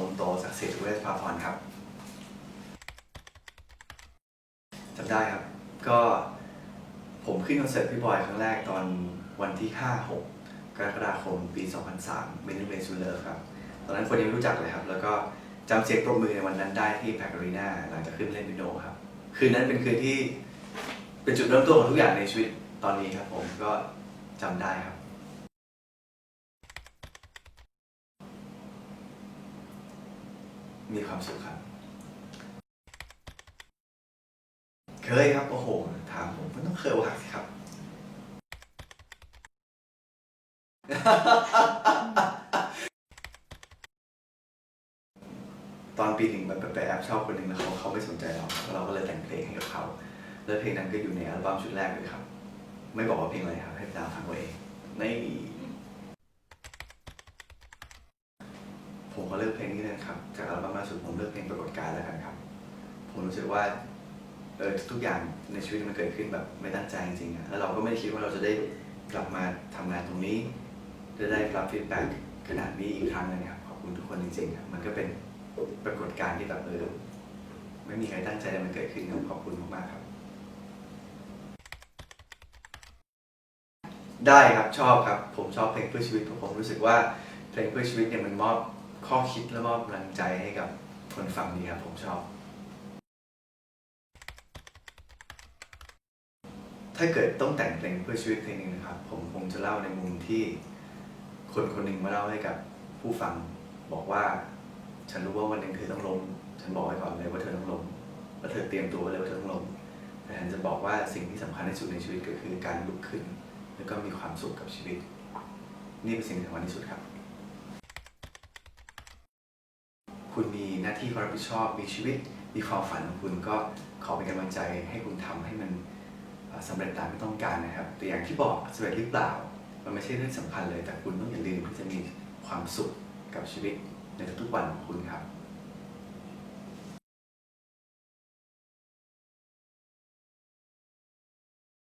ผมโตศักดิ์สิทธิ์เวชภาพรครับจำได้ครับ ก็ผมขึ้นคอนเสิร์ตพี่บอยครั้งแรกตอนวันที่ 5-6 กรกฎาคมปี 2003มินิเมซูเลอร์ครับ ตอนนั้นคนยังไม่รู้จักเลยครับ แล้วก็จำเสียงปรบมือในวันนั้นได้ที่แพคอารีนาหลังจากขึ้นเล่นปิโนครับ คืนนั้นเป็นคืนที่เป็นจุดเริ่มต้นของทุกอย่างในชีวิตตอนนี้ครับผมก็จำได้ครับ มีความสุขครับ เคยครับ โอ้โห ถามผมมันต้องเคยอกหักสิครับ ตอนปีหนึ่งมันไปแอบชอบคนหนึ่งแล้วเขาเขาไม่สนใจเราเราก็เลยแต่งเพลงให้กับเขา แล้วเพลงนั้นก็อยู่ในอัลบั้มชุดแรกเลยครับ ไม่บอกว่าเพลงอะไรครับ ให้ไปตามฟังเอาเองใน ผมก็เลือกเพลงนี้นะครับ จากอัลบั้มล่าสุดผมเลือกเพลงปรากฏการณ์แล้วกันครับ ผมรู้สึกว่าเออทุกอย่างในชีวิตมันเกิดขึ้นแบบไม่ตั้งใจจริงๆอะแล้วเราก็ไม่ได้คิดว่าเราจะได้กลับมาทำงานตรงนี้จะได้รับฟีดแบ็กขนาดนี้อีกครั้งนึงครับขอบคุณทุกคนจริงๆครับมันก็เป็นปรากฏการณ์ที่แบบเออไม่มีใครตั้งใจให้มันเกิดขึ้นครับขอบคุณมากๆครับ ได้ครับชอบครับ ผมชอบเพลงเพื่อชีวิตเพราะผมรู้สึกว่าเพลงเพื่อชีวิตเนี่ยมันมอบ ข้อคิดและมอบกำลังใจให้กับคนฟังดีครับผมชอบ ถ้าเกิดต้องแต่งเพลงเพื่อชีวิตเพลงหนึงนะครับ ผมคงจะเล่าในมุมที่ คนคนหนึ่งมาเล่าให้กับผู้ฟังบอกว่า ฉันรู้ว่าวันหนึ่งเธอต้องล้มฉันบอกไว้ก่อนเลยว่าเธอต้องล้มแล้วเธอเตรียมตัวไว้เลยว่าเธอต้องล้มแต่ฉันจะบอกว่าสิ่งที่สำคัญที่สุดในชีวิตก็คือการลุกขึ้น แล้วก็มีความสุขกับชีวิต นี่เป็นสิ่งที่สำคัญที่สุดครับ คุณมีหน้าที่ความรับผิดชอบ มีชีวิต มีความฝันของคุณก็ขอเป็นกำลังใจให้คุณทำให้มันเอ่อสำเร็จตามที่ต้องการนะครับ แต่อย่างที่บอกสำเร็จหรือเปล่า มันไม่ใช่เรื่องสำคัญเลย แต่คุณต้องอย่าลืมที่จะมีความสุขกับชีวิตในทุกๆวันของคุณครับ